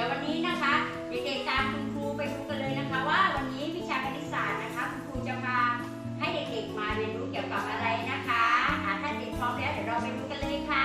ดี๋ยววันนี้นะคะเด็กๆตามคุณครูไปดูกันเลยนะคะ ว่าวันนี้วิชาคณิตศาสตร์นะคะ คุณครูจะพาให้เด็กๆมาเรียนรู้เกี่ยวกับอะไรนะคะอ่าถ้าเด็กพร้อมแล้วเดี๋ยวเราไปดูกันเลยค่ะ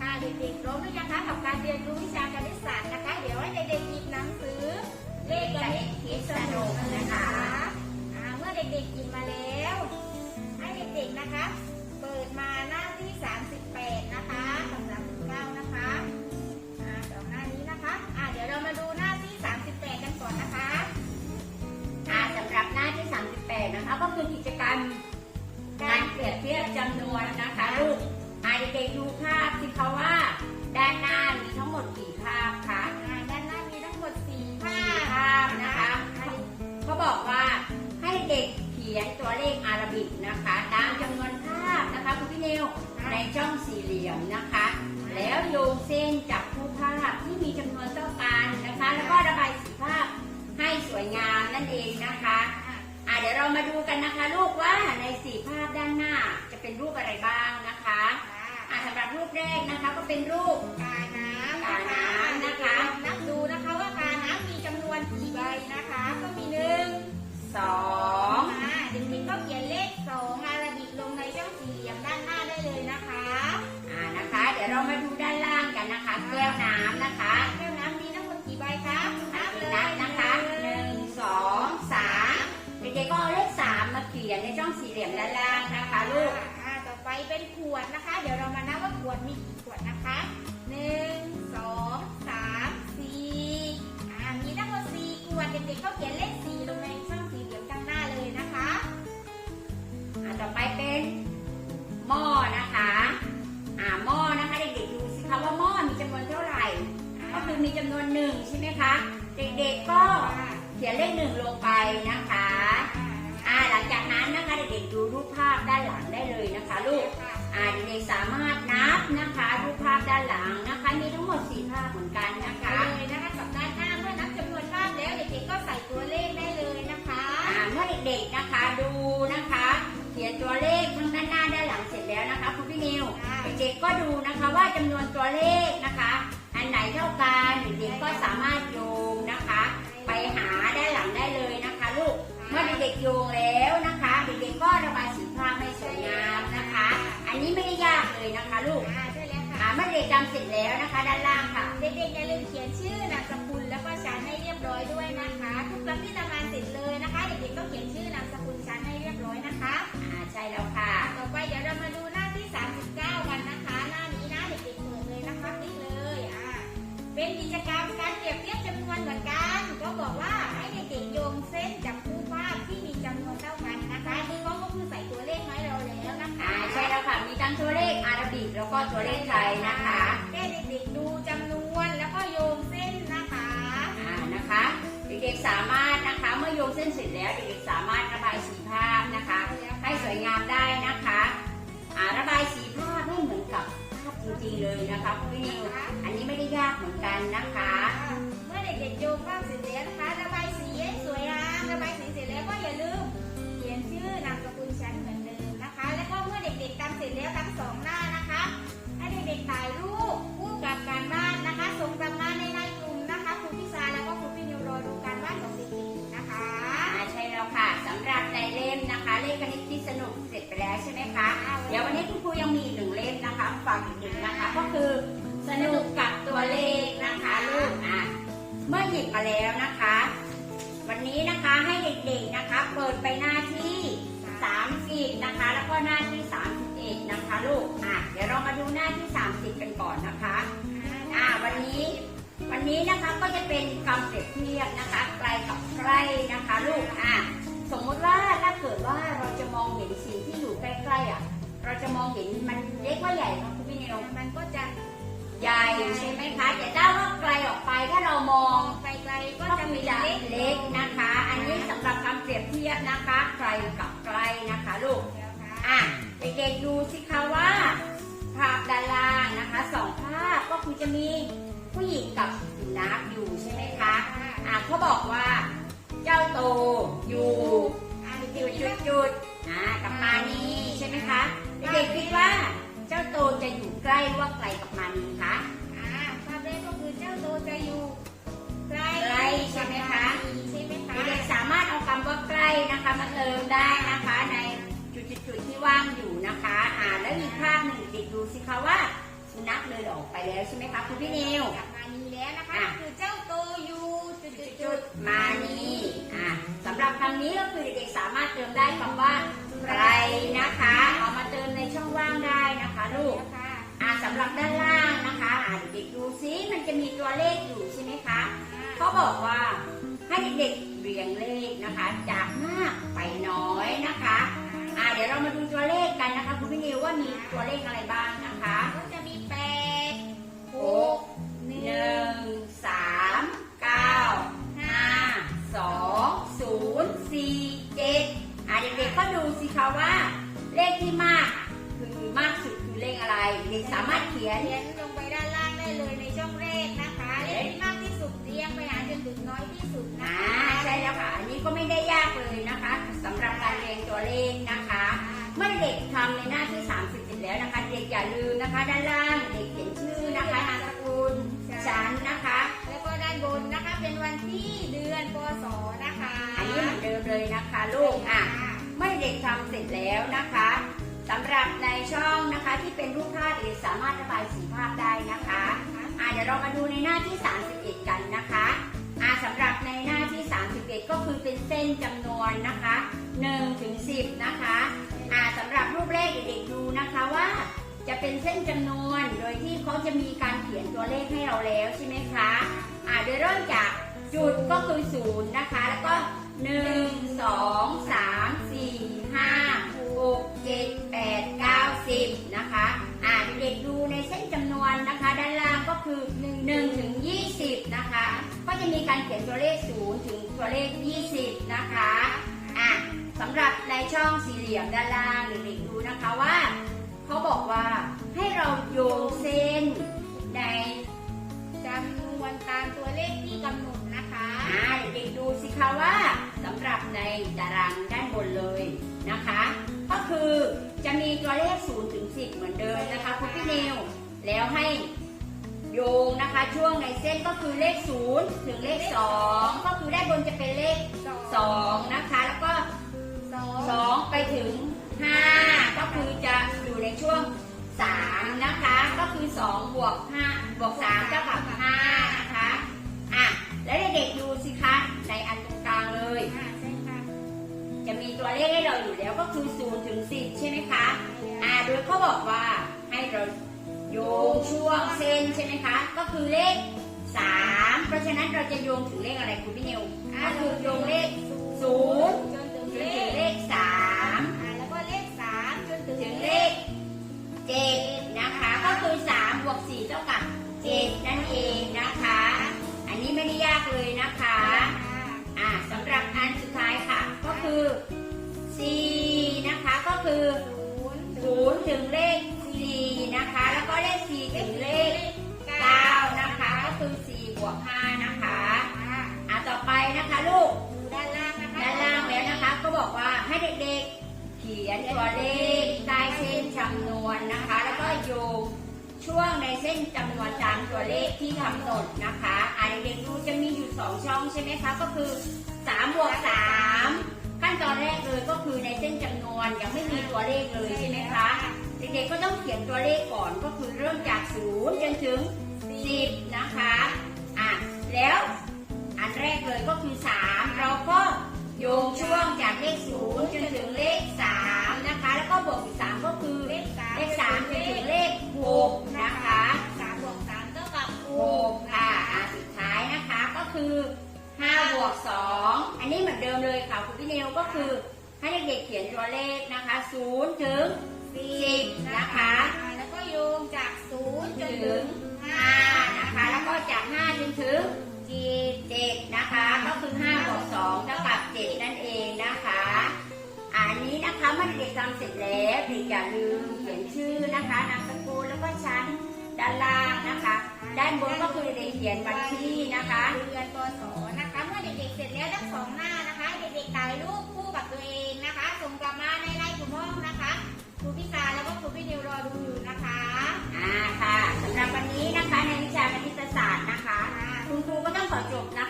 ค่ะเด็กๆพร้อมหรือยังคะกับการเรียนรู้วิชาคณิตศาสตร์นะคะ เดี๋ยวให้เด็กๆหยิบหนังสือเลขคณิตคิดสนุกนะคะเมื่อเด็กๆหยิบมาแล้ว นะคะ เปิดมาหน้าที่ 38 นะคะสำหรับเก้านะคะอ่าสองหน้านี้นะคะอ่าเดี๋ยวเรามาดูหน้าที่ 38 กันก่อนนะคะอ่าสำหรับหน้าที่ 38 นะคะ ก็คือกิจกรรมการเปรียบเทียบจำนวนนะคะลูกอ่าเด็กดูภาพที่เขาว่าด้านหน้ามีทั้งหมดกี่ภาพคะอ่าด้านหน้ามีทั้งหมด 4 ภาสี่พภาพนะคะเขาบอกว่าให้เด็กเขียนตัวเลขอาราบิกนะคะ จำนวนภาพนะคะคุณพี่นิวในช่องสี่เหลี่ยมนะคะ แล้วโยงเส้นจับคู่ภาพที่มีจำนวนเท่ากันนะคะ แล้วก็ระบายสีภาพให้สวยงามนั่นเองนะคะอะเดี๋ยวเรามาดูกันนะคะลูกว่าในสี่ภาพด้านหน้าจะเป็นรูปอะไรบ้างนะคะอะสำหรับรูปแรกนะคะก็เป็นรูปกาน้ำกาน้ำนะคะนับดู ก็เขียนเลขสี่ลงในช่องสี่เหลี่ยมข้างหน้าเลยนะคะอ่าต่อไปเป็นหม้อนะคะอ่าหม้อนะคะเด็กๆดูสิคะว่าหม้อมีจำนวนเท่าไหร่ก็คือมีจำนวนหนึ่งใช่ไหมคะ เด็กๆก็เขียนเลขหนึ่งลงไปนะคะอ่าหลังจากนั้นนะคะเด็กๆดูรูปภาพด้านหลังได้เลยนะคะลูกอ่าเด็กๆสามารถนับนะคะรูปภาพด้านหลังนะคะมีทั้งหมดสี่ภาพเหมือนกัน เมื่อเด็กๆนะคะ ดูนะคะ เขียนตัวเลขทั้งด้านหน้าด้านหลังเสร็จแล้วนะคะคุณพี่นิวเด็กๆก็ดูนะคะว่าจำนวนตัวเลขนะคะ อันไหนเท่ากันเด็กๆก็สามารถโยงนะคะ ไปหาด้านหลังได้เลยนะคะ ลูกเมื่อเด็กๆโยงแล้วนะคะเด็กๆก็ระบายสีภาพให้สวยงามนะคะเลยนะคะ ลูกอ่าใช่แล้วค่ะอ่าเมื่อเด็กจำเสร็จแล้วนะคะ ด้านล่างค่ะเด็กๆอย่าลืมเขียนชื่อนามสกุล เด็กๆต้องเขียนชื่อนามสกุลชั้นให้เรียบร้อยนะคะ อ่าใช่แล้วค่ะ ต่อไปเดี๋ยวเรามาดูหน้าที่ 39 กันนะคะ หน้านี้นะเด็กๆเปิดเลยนะคะคลิกเลยอ่าเป็นกิจกรรมการเปรียบเทียบจำนวนเหมือนกัน ก็บอกว่าให้เด็กๆโยงเส้นจับคู่ภาพที่มีจำนวนเท่ากันนะคะที่เขาก็คือใส่ตัวเลขมาให้เราแล้วนะคะ อ่าใช่แล้วค่ะ มีทั้งตัวเลขอาราบิกแล้วก็ตัวเลขไทยนะคะ ด็กๆสามารถนะคะ เมื่อโยงเส้นเสร็จแล้วเด็กๆสามารถระบายสีผ้า ไปแล้วใช่ไหมคะ เดี๋ยววันนี้คุณครูยังมีอีกหนึ่งเล่มนะคะฝากอีกหนึ่งนะคะ ก็คือสนุกกับตัวเลขนะคะลูกอะเมื่อหยิบมาแล้วนะคะ วันนี้นะคะให้เด็กๆนะคะ เปิดไปหน้าที่ 30 นะคะ แล้วก็หน้าที่ 31 นะคะลูกอะเดี๋ยวเรามาดูหน้าที่ 30 กันก่อนนะคะอ่าวันนี้วันนี้นะคะก็จะเป็นคำเปรียบเทียบนะคะไกลกับใกล้นะคะ ลูกอะ สมมติว่าถ้าเกิดว่าเราจะมองเห็นสิ่งที่อยู่ใกล้ๆอะ เราจะมองเห็นมันเล็กว่าใหญ่คะคุณพี่นิวมันก็จะใหญ่ใช่ไหมคะแต่ถ้าว่าไกลออกไปถ้าเรามองไกลๆก็จะมีเล็เล็กกเล็กนะคะ อันนี้สำหรับคำเปรียบเทียบนะคะไกลกับใกลนะคะลูกอะอะเด็กๆดูสิคะว่าภาพด้านล่างนะคะสองภาพก็คือจะมีผู้หญิงกับสุนัขอยู่ใช่ไหมคะอะเขาบอกว่า เจ้าโตอยู่อ่าจุดจุดจุดอ่ากับมานีใช่ไหมคะเด็กๆคิดว่าเจ้าโตจะอยู่ใกล้หรือว่าไกลกับมานีคะอ่าภาพแรกก็คือเจ้าโตจะอยู่ใกล้ใกล้ใช่ไหมคะใช่ไหมคะเด็กๆสามารถเอาคำว่าใกล้นะคะมาเติมได้นะคะในจุดๆๆที่ว่างอยู่นะคะอ่าแล้วอีกภาพหนึ่งเด็กดูสิคะว่าสุนัขเลยออกไปแล้วใช่ไหมคะคุณพี่นิวกลับมานี้แล้วนะคะอะคือเจ้าโตอยู่จุดจุดจุจุดดๆมานี้อ่าสำหรับ คำนี้ก็คือเด็กๆสามารถเติมได้คำว่าไกลนะคะ เอามาเติมในช่องว่างได้นะคะลูกอ่าสำหรับด้านล่างนะคะอ่าเด็กๆดูซิมันจะมีตัวเลขอยู่ใช่ไหมคะเขาบอกว่าให้เด็กๆเรียงเลขนะคะ จากมากไปน้อยนะคะอ่าเดี๋ยวเรามาดูตัวเลขกันนะคะคุณพี่นิวว่ามีตัวเลขอะไรบ้างนะคะ สิคะว่าเลขที่มากคือมากสุดคือเลขอะไรเด็กสามารถเขียนเขียนลงไปด้านล่างได้เลยในช่องเลขนะคะ เลขที่มากที่สุดเรียงไปหาจนถึงน้อยที่สุดนะอ่าคะใช่แล้วค่ะ อันนี้ก็ไม่ได้ยากเลยนะคะสำหรับการเรียนตัวเลขนะคะ เมื่อเด็กทำในหน้าที่ 30เสร็จแล้วนะคะ เด็กอย่าลืมนะคะ ด้านล่างเด็กเขียนชื่อนะคะนามสกุลชั้นนะคะ แล้วก็ด้านบนนะคะเป็นวันที่เดือนพศนะคะ อันนี้เหมือนเดิมเลยนะคะลูกอะ เมื่อเด็กทำเสร็จแล้วนะคะสำหรับในช่องนะคะที่เป็นรูปภาพเด็กสามารถระบายสีภาพได้นะคะอะเดี๋ยวเรามาดูในหน้าที่ 31 กันนะคะอะสำหรับในหน้าที่ 31 ก็คือเป็นเส้นจำนวนนะคะ1ถึง10 นะคะอะสำหรับรูปแรกเด็กๆดูนะคะว่าจะเป็นเส้นจำนวนโดยที่เขาจะมีการเขียนตัวเลขให้เราแล้วใช่ไหมคะอะโดยเริ่มจากจุดก็คือศูนย์นะคะ แล้วก็ หนึ่งสองสามสี่ห้าหกเจ็ดแปดเก้าสิบนะคะอ่าเด็กๆดูในเส้นจำนวนนะคะ ด้านล่างก็คือ1ถึง20นะคะ ก็จะมีการเขียนตัวเลข0ถึงตัวเลข20นะคะอะสำหรับในช่องสี่เหลี่ยมด้านล่างเด็กๆดูนะคะว่าเขาบอกว่าให้เราโยงเส้นในจำนวนตามตัวเลขที่กำหนด เด็กๆดูสิคะว่าสำหรับในตารางด้านบนเลยนะคะ ก็คือจะมีตัวเลข0ถึง10 เหมือนเดิมนะคะคุณพี่นิวแล้วให้โยงนะคะช่วงในเส้นก็คือเลข 0 ถึงเลข 2 ก็คือด้านบนจะเป็นเลข 2 นะคะ แล้วก็สอง2ไปถึง 5 ก็คือจะอยู่ในช่วง3 2บวก 5 บวก3เท่ากับ5นะคะ อะ แล้วเด็กๆดูสิคะ ในอันตรงกลางเลย อ่าใช่ค่ะจะมีตัวเลขให้เราอยู่แล้วก็คือ0ถึง10 ใช่ไหมคะ อ่า โดยเขาบอกว่าให้เราโยงช่วงเส้นใช่ไหมคะ ก็คือเลข 3 เพราะฉะนั้นเราจะโยงถึงเลขอะไรคุณพี่นิวอ่าก็คือโยงเลข0จนถึงจนเลถึงขเลข3 อ่าแล้วก็เลขสามจนถึงถึงเลเลขขเจ็ดนะคะ ก็คือ3บวก4เท่ากับ7นั่นเอง เลยนะคะ อ่าสำหรับอันสุดท้ายค่ะ ก็คือ4นะคะก็คือ0ถึงเลข4นะคะ แล้วก็เลข4ถึงเลข9นะคะ ก็คือ4บวก5นะคะอ่าต่อไปนะคะลูกด้านล่างนะคะด้านล่างแล้วนะคะ ก็บอกว่าให้เด็กๆ เขียนตัวเลขใต้เส้นจำนวนนะคะ แล้วก็โยง ช่วงในเส้นจำนวนตามตัวเลขที่กำหนดนะคะอาเด็กๆดูจะมีอยู่สองช่องใช่ไหมคะ ก็คือ3บวก3ขั้นตอนแรกเลยก็คือในเส้นจำนวนยังไม่มีตัวเลขเลยใช่ไหมคะ เด็กๆก็ต้องเขียนตัวเลขก่อนก็คือเริ่มจาก0จนถึง 10 นะคะอะแล้วอันแรกเลยก็คือ 3 เราก็โยงช่วงจากเลข0จนถึงเลข3นะคะ แล้วก็บวกอีก3ก็คือเลขสามเลข3จนถึงเลข6 ขียนตัวเลขนะคะ0ถึง10นะคะ แล้วก็โยงจากศูนย์จนถึง5นะคะ แล้วก็จาก5จนถึง7นะคะ ก็คือ5บวก2เท่ากับ7นั่นเองนะคะ อันนี้นะคะเมื่อเด็กทำเสร็จแล้วเด็กอย่าลืมเขียนชื่อนะคะนามสกุลแล้วก็ชั้นด้านล่างนะคะ ด้านบนก็คือเด็กเขียนวันที่นะคะเดือนตัวสอนะคะ เมื่อเด็กๆเสร็จแล้วทั้งสองหน้านะ เด็กๆถ่ายรูปคู่กับตัวเองนะคะ ส่งกลับมาในไลน์กลุ่มห้องนะคะครูพิซาแล้วก็ครูพี่นิวรอดูอยู่นะคะอ่าค่ะสำหรับวันนี้นะคะในวิชาคณิตศาสตร์นะคะ คุณครูก็ต้องขอจบนะคะ